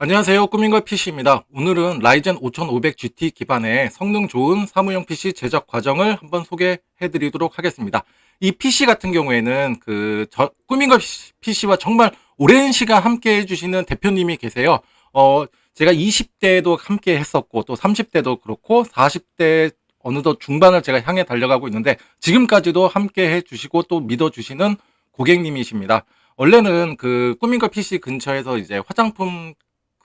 안녕하세요. 꾸민걸 PC입니다. 오늘은 라이젠 5500GT 기반의 성능 좋은 사무용 PC 제작 과정을 한번 소개해 드리도록 하겠습니다. 이 PC 같은 경우에는 그 저, 꾸민걸 PC와 정말 오랜 시간 함께 해주시는 대표님이 계세요. 어, 제가 20대도 함께 했었고 또 30대도 그렇고 40대 어느덧 중반을 제가 향해 달려가고 있는데 지금까지도 함께 해주시고 또 믿어주시는 고객님이십니다. 원래는 그 꾸민걸 PC 근처에서 이제 화장품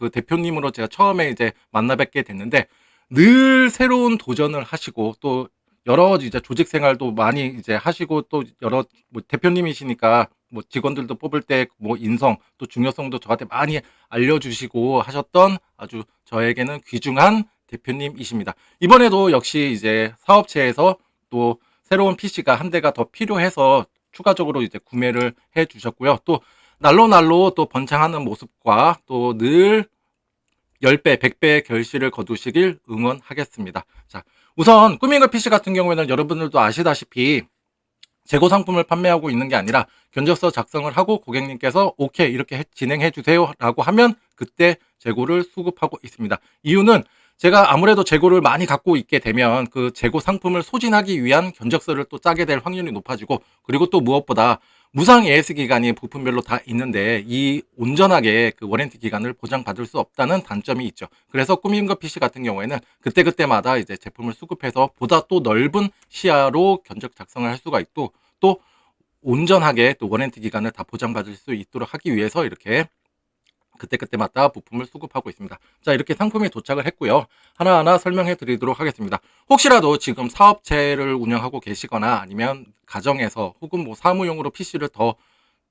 그 대표님으로 제가 처음에 이제 만나 뵙게 됐는데 늘 새로운 도전을 하시고 또 여러 이제 조직 생활도 많이 이제 하시고 또 여러 뭐 대표님이시니까 뭐 직원들도 뽑을 때 뭐 인성 또 중요성도 저한테 많이 알려주시고 하셨던 아주 저에게는 귀중한 대표님이십니다. 이번에도 역시 이제 사업체에서 또 새로운 PC가 한 대가 더 필요해서 추가적으로 이제 구매를 해 주셨고요. 또 날로 날로 또 번창하는 모습과 또 늘 10배, 100배의 결실을 거두시길 응원하겠습니다. 자, 우선 꾸밍거 PC 같은 경우에는 여러분들도 아시다시피 재고 상품을 판매하고 있는 게 아니라 견적서 작성을 하고 고객님께서 오케이 이렇게 해- 진행해 주세요 라고 하면 그때 재고를 수급하고 있습니다. 이유는 제가 아무래도 재고를 많이 갖고 있게 되면 그 재고 상품을 소진하기 위한 견적서를 또 짜게 될 확률이 높아지고 그리고 또 무엇보다 무상 AS 기간이 부품별로 다 있는데 이 온전하게 그 워렌티 기간을 보장받을 수 없다는 단점이 있죠. 그래서 꾸밈과 PC 같은 경우에는 그때그때마다 이제 제품을 수급해서 보다 또 넓은 시야로 견적 작성을 할 수가 있고 또 온전하게 또 워렌티 기간을 다 보장받을 수 있도록 하기 위해서 이렇게 그때그때마다 부품을 수급하고 있습니다. 자, 이렇게 상품이 도착을 했고요. 하나하나 설명해 드리도록 하겠습니다. 혹시라도 지금 사업체를 운영하고 계시거나 아니면 가정에서 혹은 뭐 사무용으로 PC를 더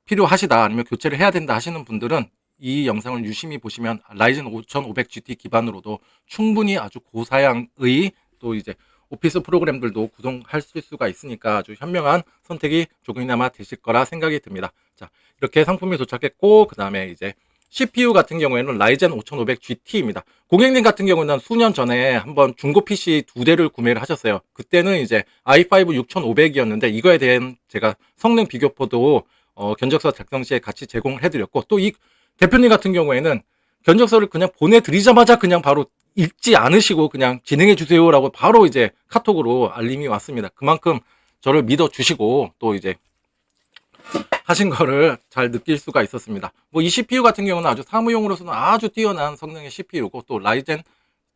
필요하시다 아니면 교체를 해야 된다 하시는 분들은 이 영상을 유심히 보시면 라이젠 5500GT 기반으로도 충분히 아주 고사양의 또 이제 오피스 프로그램들도 구동할 수가 있으니까 아주 현명한 선택이 조금이나마 되실 거라 생각이 듭니다. 자, 이렇게 상품이 도착했고 그 다음에 이제 CPU 같은 경우에는 라이젠 5500GT입니다. 고객님 같은 경우는 수년 전에 한번 중고 PC 두 대를 구매를 하셨어요. 그때는 이제 i5 6500이었는데 이거에 대한 제가 성능 비교표도 어, 견적서 작성 시에 같이 제공을 해드렸고 또 이 대표님 같은 경우에는 견적서를 그냥 보내드리자마자 그냥 바로 읽지 않으시고 그냥 진행해 주세요라고 바로 이제 카톡으로 알림이 왔습니다. 그만큼 저를 믿어 주시고 또 이제 하신 거를 잘 느낄 수가 있었습니다. 뭐 이 CPU 같은 경우는 아주 사무용으로서는 아주 뛰어난 성능의 CPU고 또 라이젠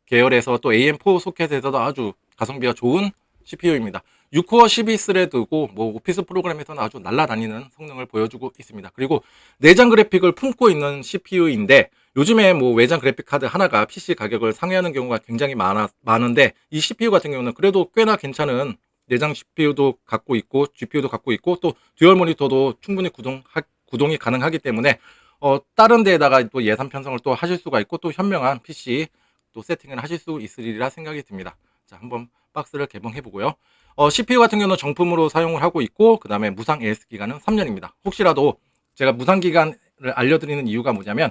계열에서 또 AM4 소켓에서도 아주 가성비가 좋은 CPU입니다. 6코어 12스레드고 뭐 오피스 프로그램에서는 아주 날라다니는 성능을 보여주고 있습니다. 그리고 내장 그래픽을 품고 있는 CPU인데 요즘에 뭐 외장 그래픽 카드 하나가 PC 가격을 상회하는 경우가 굉장히 많아, 많은데 이 CPU 같은 경우는 그래도 꽤나 괜찮은 내장 CPU도 갖고 있고 GPU도 갖고 있고 또 듀얼 모니터도 충분히 구동 구동이 가능하기 때문에 어, 다른 데에다가 또 예산 편성을 또 하실 수가 있고 또 현명한 PC 또 세팅을 하실 수 있으리라 생각이 듭니다. 자, 한번 박스를 개봉해 보고요. 어, CPU 같은 경우는 정품으로 사용을 하고 있고 그 다음에 무상 AS 기간은 3년입니다. 혹시라도 제가 무상 기간을 알려드리는 이유가 뭐냐면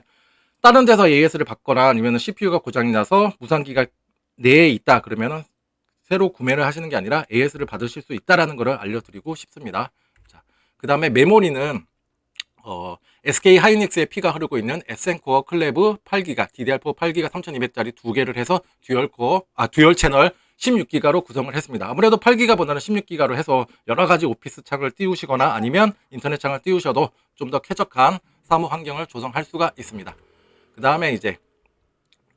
다른 데서 AS를 받거나 아니면 CPU가 고장이 나서 무상 기간 내에 있다 그러면은 새로 구매를 하시는 게 아니라 AS를 받으실 수 있다라는 것을 알려드리고 싶습니다. 자, 그 다음에 메모리는 어, SK 하이닉스의 피가 흐르고 있는 에센코어 클레브 8기가, DDR4 8기가 3200짜리 두 개를 해서 듀얼 코어, 아, 듀얼 채널 16기가로 구성을 했습니다. 아무래도 8기가보다는 16기가로 해서 여러 가지 오피스 창을 띄우시거나 아니면 인터넷 창을 띄우셔도 좀 더 쾌적한 사무 환경을 조성할 수가 있습니다. 그 다음에 이제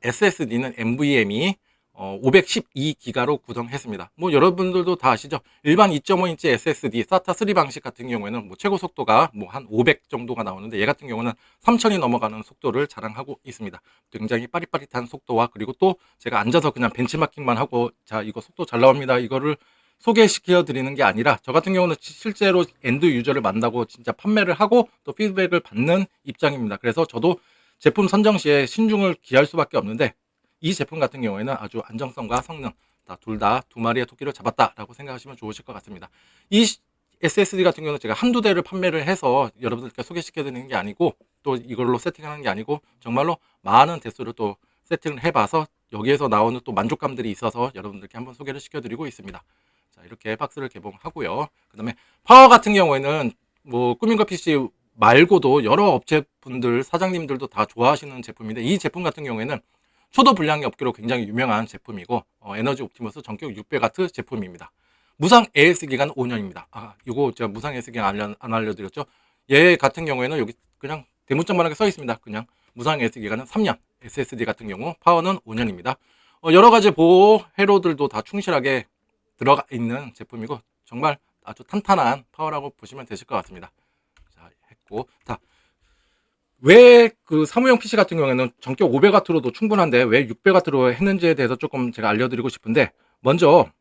SSD는 NVMe 어, 512기가로 구성했습니다. 뭐 여러분들도 다 아시죠? 일반 2.5인치 SSD SATA 3 방식 같은 경우에는 뭐 최고 속도가 뭐 한 500 정도가 나오는데 얘 같은 경우는 3000이 넘어가는 속도를 자랑하고 있습니다. 굉장히 빠릿빠릿한 속도와 그리고 또 제가 앉아서 그냥 벤치마킹만 하고 자 이거 속도 잘 나옵니다. 이거를 소개시켜 드리는 게 아니라 저 같은 경우는 실제로 엔드 유저를 만나고 진짜 판매를 하고 또 피드백을 받는 입장입니다. 그래서 저도 제품 선정 시에 신중을 기할 수밖에 없는데 이 제품 같은 경우에는 아주 안정성과 성능 둘 다 두 마리의 토끼를 잡았다라고 생각하시면 좋으실 것 같습니다. 이 SSD 같은 경우는 제가 한두 대를 판매를 해서 여러분들께 소개시켜 드리는 게 아니고 또 이걸로 세팅하는 게 아니고 정말로 많은 대수를 또 세팅을 해봐서 여기에서 나오는 또 만족감들이 있어서 여러분들께 한번 소개를 시켜드리고 있습니다. 자 이렇게 박스를 개봉하고요. 그 다음에 파워 같은 경우에는 뭐 꾸민거 PC 말고도 여러 업체분들 사장님들도 다 좋아하시는 제품인데 이 제품 같은 경우에는 초도 불량의 업계로 굉장히 유명한 제품이고 어, 에너지 옵티머스 전격 600W 제품입니다. 무상 AS 기간 5년입니다. 아, 이거 제가 무상 AS 기간 알려, 안 알려드렸죠? 얘 같은 경우에는 여기 그냥 대문짝만하게 써 있습니다. 그냥 무상 AS 기간은 3년, SSD 같은 경우 파워는 5년입니다. 어, 여러 가지 보호 회로들도 다 충실하게 들어가 있는 제품이고 정말 아주 탄탄한 파워라고 보시면 되실 것 같습니다. 자, 했고 자. 왜 그 사무용 PC 같은 경우에는 전격 500W로도 충분한데 왜 600W로 했는지에 대해서 조금 제가 알려드리고 싶은데 먼저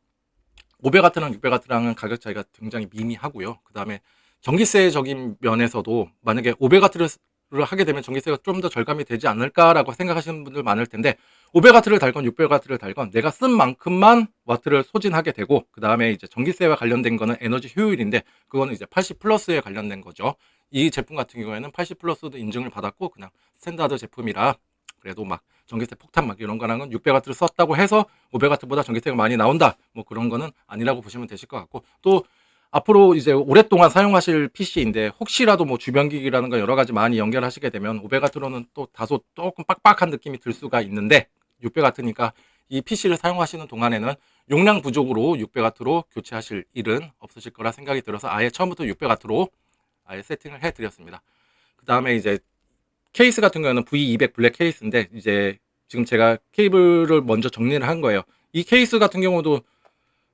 500W랑 600W랑은 가격 차이가 굉장히 미미하고요. 그 다음에 전기세적인 면에서도 만약에 500W를 하게 되면 전기세가 좀 더 절감이 되지 않을까라고 생각하시는 분들 많을 텐데 500W를 달건 600W를 달건 내가 쓴 만큼만 와트를 소진하게 되고 그 다음에 이제 전기세와 관련된 거는 에너지 효율인데 그거는 이제 80 플러스에 관련된 거죠. 이 제품 같은 경우에는 80 플러스도 인증을 받았고 그냥 스탠다드 제품이라 그래도 막 전기세 폭탄 막 이런 거랑은 600W를 썼다고 해서 500W보다 전기세가 많이 나온다 뭐 그런 거는 아니라고 보시면 되실 것 같고 또 앞으로 이제 오랫동안 사용하실 PC인데 혹시라도 뭐 주변 기기라든가 여러 가지 많이 연결하시게 되면 500W로는 또 다소 조금 빡빡한 느낌이 들 수가 있는데 600W니까 이 PC를 사용하시는 동안에는 용량 부족으로 600W로 교체하실 일은 없으실 거라 생각이 들어서 아예 처음부터 600W로 아예 세팅을 해 드렸습니다. 그 다음에 이제 케이스 같은 경우는 V200 블랙 케이스인데 이제 지금 제가 케이블을 먼저 정리를 한 거예요. 이 케이스 같은 경우도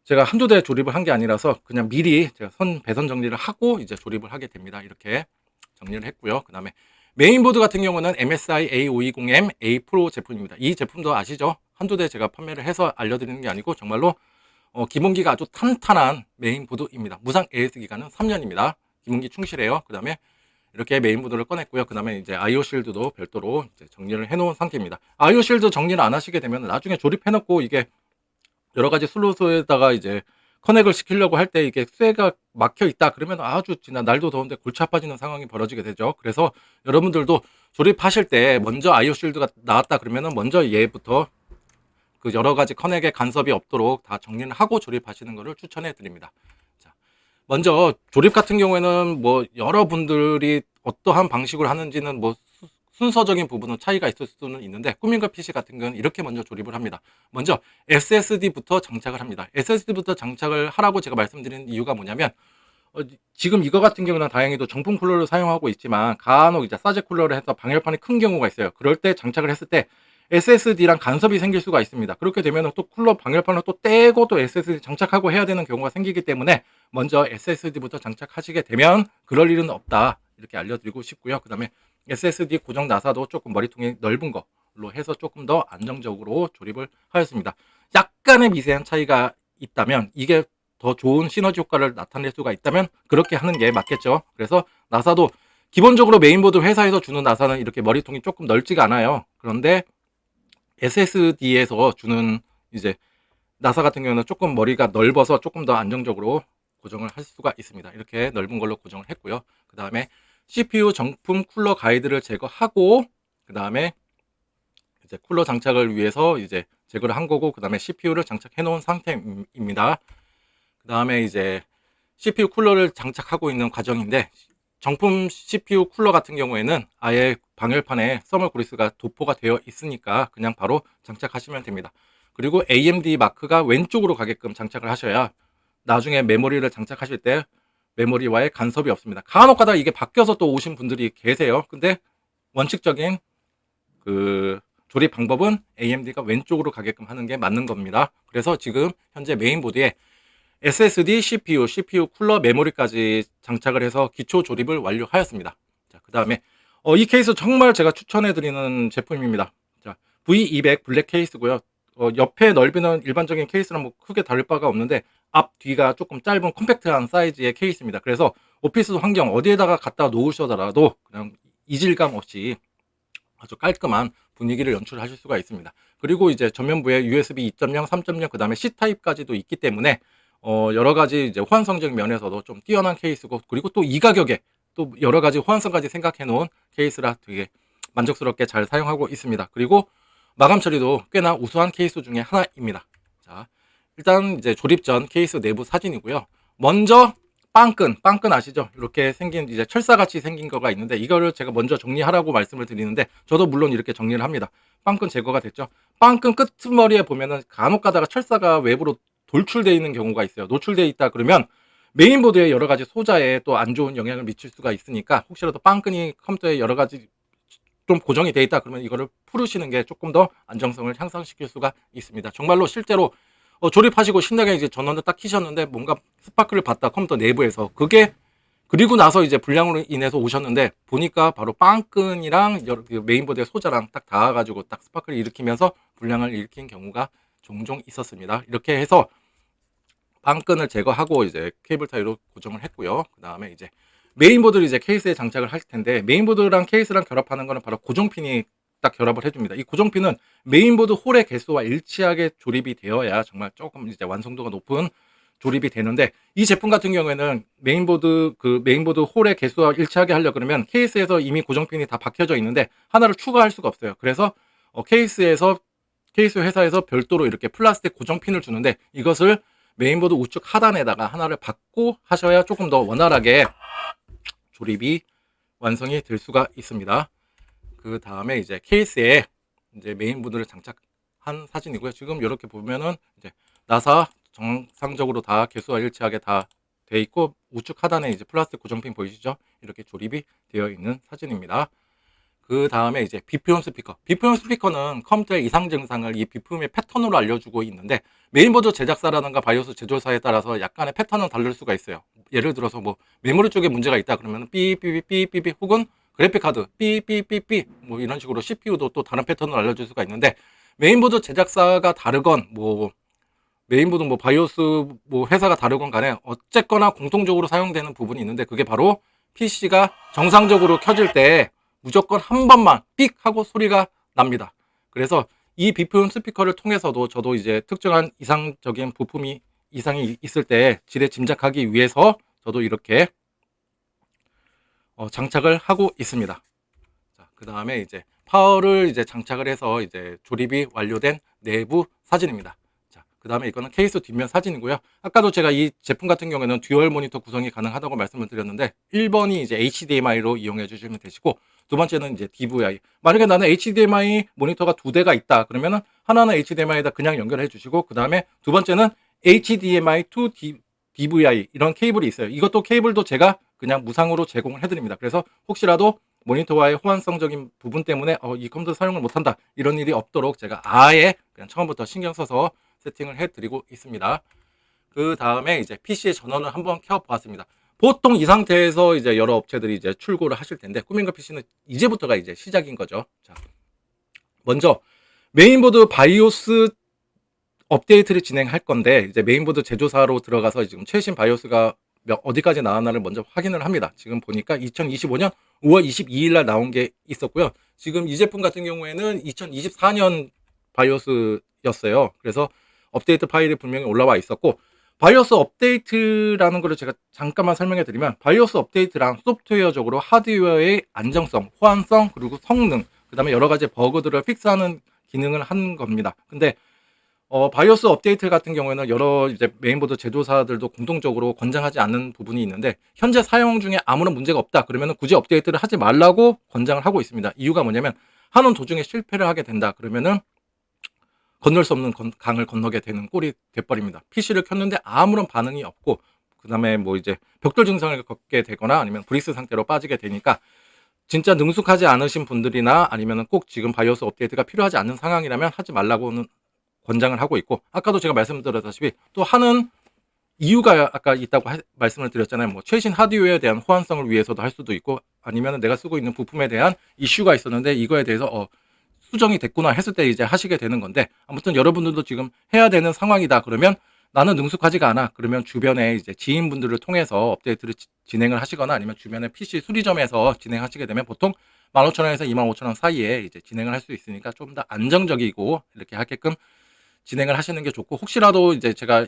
제가 한두 대 조립을 한 게 아니라서 그냥 미리 제가 선 배선 정리를 하고 이제 조립을 하게 됩니다. 이렇게 정리를 했고요. 그 다음에 메인보드 같은 경우는 MSI A520M A 프로 제품입니다. 이 제품도 아시죠? 한두 대 제가 판매를 해서 알려드리는 게 아니고 정말로 어, 기본기가 아주 탄탄한 메인보드입니다. 무상 AS 기간은 3년입니다. 기본기 충실해요. 그 다음에 이렇게 메인보드를 꺼냈고요. 그 다음에 이제 아이오 실드도 별도로 정리를 해놓은 상태입니다. 아이오 실드 정리를 안 하시게 되면 나중에 조립해놓고 이게 여러 가지 슬로트에다가 이제 커넥을 시키려고 할 때 이게 쇠가 막혀 있다 그러면 아주 지난 날도 더운데 골치 아파지는 상황이 벌어지게 되죠. 그래서 여러분들도 조립하실 때 먼저 아이오 실드가 나왔다 그러면은 먼저 얘부터 그 여러 가지 커넥에 간섭이 없도록 다 정리를 하고 조립하시는 것을 추천해 드립니다. 자, 먼저 조립 같은 경우에는 뭐 여러분들이 어떠한 방식으로 하는지는 뭐 수- 순서적인 부분은 차이가 있을 수는 있는데 꾸민과 PC 같은 경우는 이렇게 먼저 조립을 합니다. 먼저 SSD부터 장착을 합니다. SSD부터 장착을 하라고 제가 말씀드리는 이유가 뭐냐면 어, 지금 이거 같은 경우는 다행히도 정품 쿨러를 사용하고 있지만 간혹 이제 사제 쿨러를 해서 방열판이 큰 경우가 있어요. 그럴 때 장착을 했을 때 SSD랑 간섭이 생길 수가 있습니다. 그렇게 되면 또 쿨러 방열판을 또 떼고 또 SSD 장착하고 해야 되는 경우가 생기기 때문에 먼저 SSD부터 장착하시게 되면 그럴 일은 없다. 이렇게 알려드리고 싶고요. 그 다음에 SSD 고정 나사도 조금 머리통이 넓은 걸로 해서 조금 더 안정적으로 조립을 하였습니다. 약간의 미세한 차이가 있다면 이게 더 좋은 시너지 효과를 나타낼 수가 있다면 그렇게 하는 게 맞겠죠. 그래서 나사도 기본적으로 메인보드 회사에서 주는 나사는 이렇게 머리통이 조금 넓지가 않아요. 그런데 SSD에서 주는 이제 나사 같은 경우는 조금 머리가 넓어서 조금 더 안정적으로 고정을 할 수가 있습니다. 이렇게 넓은 걸로 고정을 했고요. 그 다음에 CPU 정품 쿨러 가이드를 제거하고 그 다음에 이제 쿨러 장착을 위해서 이제 제거를 한 거고 그 다음에 CPU를 장착해 놓은 상태입니다. 그 다음에 이제 CPU 쿨러를 장착하고 있는 과정인데 정품 CPU 쿨러 같은 경우에는 아예 방열판에 서멀 그리스가 도포가 되어 있으니까 그냥 바로 장착하시면 됩니다. 그리고 AMD 마크가 왼쪽으로 가게끔 장착을 하셔야 나중에 메모리를 장착하실 때 메모리와의 간섭이 없습니다. 간혹 가다 이게 바뀌어서 또 오신 분들이 계세요. 근데 원칙적인 그 조립 방법은 AMD가 왼쪽으로 가게끔 하는 게 맞는 겁니다. 그래서 지금 현재 메인보드에 SSD, CPU, CPU 쿨러 메모리까지 장착을 해서 기초 조립을 완료하였습니다. 자, 그 다음에 어, 이 케이스 정말 제가 추천해 드리는 제품입니다. 자, V200 블랙 케이스고요. 어, 옆에 넓이는 일반적인 케이스랑 뭐 크게 다를 바가 없는데 앞 뒤가 조금 짧은 컴팩트한 사이즈의 케이스입니다. 그래서 오피스 환경 어디에다가 갖다 놓으셔더라도 그냥 이질감 없이 아주 깔끔한 분위기를 연출하실 수가 있습니다. 그리고 이제 전면부에 USB 2.0, 3.0 그 다음에 C 타입까지도 있기 때문에 어, 여러 가지 이제 호환성적 면에서도 좀 뛰어난 케이스고 그리고 또 이 가격에 또 여러 가지 호환성까지 생각해 놓은 케이스라 되게 만족스럽게 잘 사용하고 있습니다. 그리고 마감 처리도 꽤나 우수한 케이스 중에 하나입니다. 자, 일단 이제 조립 전 케이스 내부 사진이고요. 먼저 빵끈, 빵끈 아시죠? 이렇게 생긴 이제 철사같이 생긴 거가 있는데 이거를 제가 먼저 정리하라고 말씀을 드리는데 저도 물론 이렇게 정리를 합니다. 빵끈 제거가 됐죠. 빵끈 끝머리에 보면은 간혹 가다가 철사가 외부로 돌출되어 있는 경우가 있어요. 노출되어 있다 그러면 메인보드에 여러 가지 소자에 또 안 좋은 영향을 미칠 수가 있으니까 혹시라도 빵끈이 컴퓨터에 여러 가지 좀 고정이 돼 있다 그러면 이거를 풀으시는 게 조금 더 안정성을 향상시킬 수가 있습니다. 정말로 실제로 어, 조립하시고 신나게 이제 전원을 딱 키셨는데 뭔가 스파크를 봤다 컴퓨터 내부에서 그게 그리고 나서 이제 불량으로 인해서 오셨는데 보니까 바로 빵끈이랑 그 메인보드의 소자랑 딱 닿아가지고 딱 스파크를 일으키면서 불량을 일으킨 경우가 종종 있었습니다. 이렇게 해서 빵끈을 제거하고 이제 케이블 타이로 고정을 했고요. 그 다음에 이제 메인보드를 이제 케이스에 장착을 할 텐데 메인보드랑 케이스랑 결합하는 거는 바로 고정핀이 딱 결합을 해줍니다. 이 고정핀은 메인보드 홀의 개수와 일치하게 조립이 되어야 정말 조금 이제 완성도가 높은 조립이 되는데 이 제품 같은 경우에는 메인보드 그 메인보드 홀의 개수와 일치하게 하려 그러면 케이스에서 이미 고정핀이 다 박혀져 있는데 하나를 추가할 수가 없어요. 그래서 어, 케이스에서 케이스 회사에서 별도로 이렇게 플라스틱 고정핀을 주는데 이것을 메인보드 우측 하단에다가 하나를 받고 하셔야 조금 더 원활하게 조립이 완성이 될 수가 있습니다. 그 다음에 이제 케이스에 이제 메인보드를 장착한 사진이고요. 지금 이렇게 보면은 이제 나사 정상적으로 다 개수와 일치하게 다 돼 있고 우측 하단에 이제 플라스틱 고정핀 보이시죠? 이렇게 조립이 되어 있는 사진입니다. 그 다음에 이제 비프용 스피커. 비프용 스피커는 컴퓨터의 이상 증상을 이 비품의 패턴으로 알려주고 있는데 메인보드 제작사라든가 바이오스 제조사에 따라서 약간의 패턴은 다를 수가 있어요. 예를 들어서 뭐 메모리 쪽에 문제가 있다 그러면 삐삐삐삐삐삐 혹은 그래픽 카드 삐삐삐삐 뭐 이런 식으로 CPU도 또 다른 패턴을 알려줄 수가 있는데 메인보드 제작사가 다르건 뭐 메인보드 뭐 바이오스 뭐 회사가 다르건 간에 어쨌거나 공통적으로 사용되는 부분이 있는데 그게 바로 PC가 정상적으로 켜질 때 무조건 한 번만 삑 하고 소리가 납니다. 그래서 이 비품 스피커를 통해서도 저도 이제 특정한 이상적인 부품이 이상이 있을 때 질에 짐작하기 위해서 저도 이렇게 어, 장착을 하고 있습니다. 자, 그 다음에 이제 파워를 이제 장착을 해서 이제 조립이 완료된 내부 사진입니다. 자, 그 다음에 이거는 케이스 뒷면 사진이고요. 아까도 제가 이 제품 같은 경우에는 듀얼 모니터 구성이 가능하다고 말씀을 드렸는데 1번이 이제 HDMI로 이용해 주시면 되시고 두 번째는 이제 DVI. 만약에 나는 HDMI 모니터가 두 대가 있다. 그러면은 하나는 HDMI에다 그냥 연결해 주시고 그 다음에 두 번째는 HDMI to DVI 이런 케이블이 있어요. 이것도 케이블도 제가 그냥 무상으로 제공을 해드립니다. 그래서 혹시라도 모니터와의 호환성적인 부분 때문에 어, 이 컴퓨터 사용을 못한다 이런 일이 없도록 제가 아예 그냥 처음부터 신경 써서 세팅을 해드리고 있습니다. 그 다음에 이제 PC의 전원을 한번 켜보았습니다. 보통 이 상태에서 이제 여러 업체들이 이제 출고를 하실 텐데 꾸민거 PC는 이제부터가 이제 시작인 거죠. 자, 먼저 메인보드 바이오스 업데이트를 진행할 건데 이제 메인보드 제조사로 들어가서 지금 최신 바이오스가 몇, 어디까지 나왔나를 먼저 확인을 합니다. 지금 보니까 2025년 5월 22일 날 나온 게 있었고요. 지금 이 제품 같은 경우에는 2024년 바이오스였어요. 그래서 업데이트 파일이 분명히 올라와 있었고 바이오스 업데이트라는 거를 제가 잠깐만 설명해 드리면 바이오스 업데이트랑 소프트웨어적으로 하드웨어의 안정성, 호환성, 그리고 성능, 그다음에 여러 가지 버그들을 픽스하는 기능을 한 겁니다. 근데 어, 바이오스 업데이트 같은 경우에는 여러 이제 메인보드 제조사들도 공통적으로 권장하지 않는 부분이 있는데 현재 사용 중에 아무런 문제가 없다 그러면 굳이 업데이트를 하지 말라고 권장을 하고 있습니다. 이유가 뭐냐면 하는 도중에 실패를 하게 된다 그러면은 건널 수 없는 건- 강을 건너게 되는 꼴이 돼버립니다. PC를 켰는데 아무런 반응이 없고 그 다음에 뭐 이제 벽돌 증상을 겪게 되거나 아니면 브리스 상태로 빠지게 되니까 진짜 능숙하지 않으신 분들이나 아니면 꼭 지금 바이오스 업데이트가 필요하지 않는 상황이라면 하지 말라고는 권장을 하고 있고 아까도 제가 말씀드렸다시피 또 하는 이유가 아까 있다고 하- 말씀을 드렸잖아요. 뭐 최신 하드웨어에 대한 호환성을 위해서도 할 수도 있고 아니면 내가 쓰고 있는 부품에 대한 이슈가 있었는데 이거에 대해서 어, 수정이 됐구나 했을 때 이제 하시게 되는 건데 아무튼 여러분들도 지금 해야 되는 상황이다 그러면 나는 능숙하지가 않아. 그러면 주변에 이제 지인분들을 통해서 업데이트를 지- 진행을 하시거나 아니면 주변에 PC 수리점에서 진행하시게 되면 보통 15,000원에서 25,000원 사이에 이제 진행을 할 수 있으니까 좀 더 안정적이고 이렇게 하게끔 진행을 하시는 게 좋고 혹시라도 이제 제가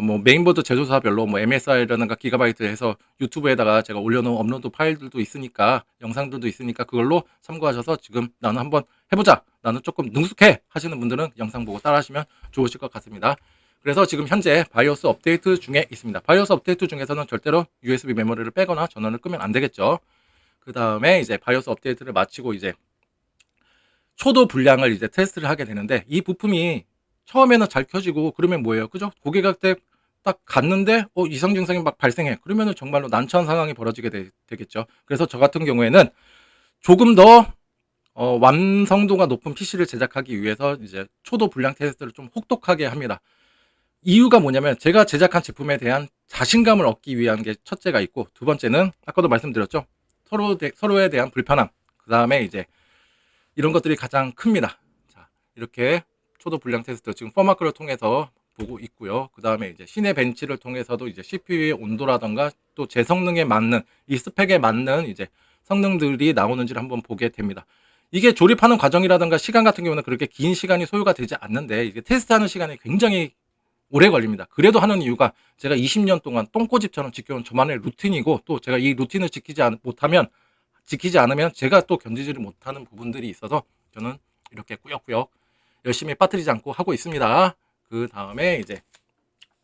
뭐 메인보드 제조사별로 뭐 MSI라든가 기가바이트 해서 유튜브에다가 제가 올려놓은 업로드 파일들도 있으니까 영상들도 있으니까 그걸로 참고하셔서 지금 나는 한번 해보자 나는 조금 능숙해 하시는 분들은 영상 보고 따라하시면 좋으실 것 같습니다 그래서 지금 현재 바이오스 업데이트 중에 있습니다. 바이오스 업데이트 중에서는 절대로 USB 메모리를 빼거나 전원을 끄면 안 되겠죠. 그 다음에 이제 바이오스 업데이트를 마치고 이제 초도 분량을 이제 테스트를 하게 되는데 이 부품이 처음에는 잘 켜지고 그러면 뭐예요? 그죠? 고객한테 딱 갔는데 어, 이상 증상이 막 발생해. 그러면은 정말로 난처한 상황이 벌어지게 되, 겠죠 그래서 저 같은 경우에는 조금 더 어, 완성도가 높은 PC를 제작하기 위해서 이제 초도 분량 테스트를 좀 혹독하게 합니다. 이유가 뭐냐면 제가 제작한 제품에 대한 자신감을 얻기 위한 게 첫째가 있고 두 번째는 아까도 말씀드렸죠. 서로 대- 서로에 대한 불편함. 그 다음에 이제 이런 것들이 가장 큽니다. 자, 이렇게 초도 분량 테스트 지금 퍼마크를 통해서 보고 있고요. 그 다음에 이제 시내 벤치를 통해서도 이제 CPU의 온도라던가 또 제 성능에 맞는 이 스펙에 맞는 이제 성능들이 나오는지를 한번 보게 됩니다. 이게 조립하는 과정이라던가 시간 같은 경우는 그렇게 긴 시간이 소요가 되지 않는데 이게 테스트하는 시간이 굉장히 오래 걸립니다. 그래도 하는 이유가 제가 20년 동안 똥꼬집처럼 지켜온 저만의 루틴이고 또 제가 이 루틴을 지키지 않, 못하면 지키지 않으면 제가 또 견디지를 못하는 부분들이 있어서 저는 이렇게 꾸역꾸역 열심히 빠뜨리지 않고 하고 있습니다. 그 다음에 이제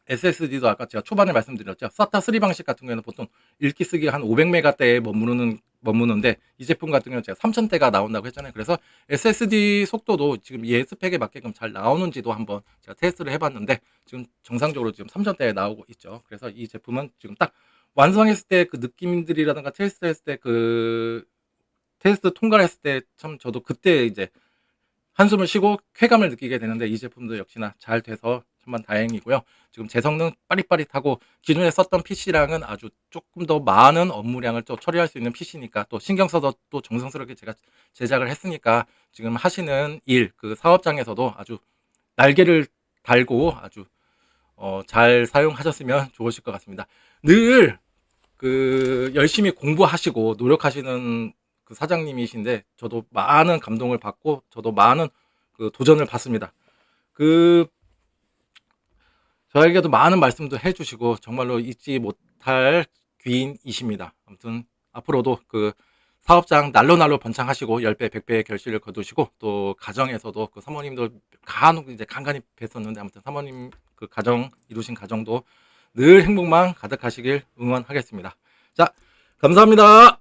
SSD도 아까 제가 초반에 말씀드렸죠. SATA 3 방식 같은 경우에는 보통 읽기 쓰기 한 500메가대에 머무르는 머무는데 이 제품 같은 경우는 제가 3000대가 나온다고 했잖아요. 그래서 SSD 속도도 지금 이 스펙에 맞게끔 잘 나오는지도 한번 제가 테스트를 해봤는데 지금 정상적으로 지금 3000대에 나오고 있죠. 그래서 이 제품은 지금 딱 완성했을 때 그 느낌들이라든가 테스트 했을 때 그 테스트 통과를 했을 때 참 저도 그때 이제 한숨을 쉬고 쾌감을 느끼게 되는데 이 제품도 역시나 잘 돼서 정말 다행이고요. 지금 제 성능 빠릿빠릿하고 기존에 썼던 PC랑은 아주 조금 더 많은 업무량을 또 처리할 수 있는 PC니까 또 신경 써서 또 정성스럽게 제가 제작을 했으니까 지금 하시는 일, 그 사업장에서도 아주 날개를 달고 아주 어, 잘 사용하셨으면 좋으실 것 같습니다. 늘 그 열심히 공부하시고 노력하시는 그 사장님이신데 저도 많은 감동을 받고 저도 많은 그 도전을 받습니다. 그 저에게도 많은 말씀도 해주시고 정말로 잊지 못할 귀인이십니다. 아무튼 앞으로도 그 사업장 날로 날로 번창하시고 10배, 100배의 결실을 거두시고 또 가정에서도 그 사모님도 간혹 이제 간간히 뵀었는데 아무튼 사모님 그 가정 이루신 가정도 늘 행복만 가득하시길 응원하겠습니다. 자, 감사합니다.